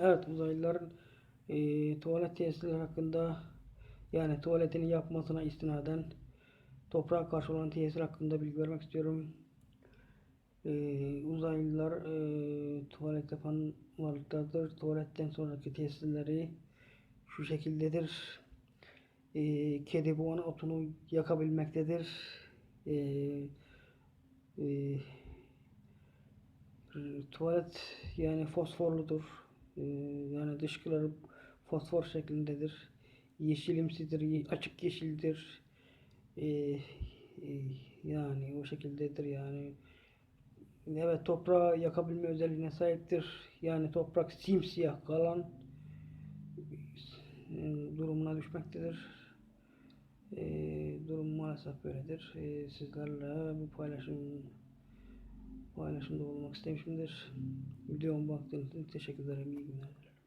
Evet uzaylıların e, tuvalet tesisleri hakkında yani tuvaletini yapmasına istinaden toprağa karşı olan tesir hakkında bilgi vermek istiyorum. E, uzaylılar e, tuvalet yapan varlıklardır. Tuvaletten sonraki tesisleri şu şekildedir. E, kedi boğanın otunu yakabilmektedir. E, e, tuvalet yani fosforludur. Ee, yani dışkıları fosfor şeklindedir. Yeşilimsidir, ye- açık yeşildir. Ee, e, yani o şekildedir yani. Evet toprağı yakabilme özelliğine sahiptir. Yani toprak simsiyah kalan e, durumuna düşmektedir. Ee, durum maalesef böyledir. Ee, sizlerle bu paylaşım paylaşımda olmak istemişimdir. Videomu baktığınız için teşekkür ederim. İyi günler.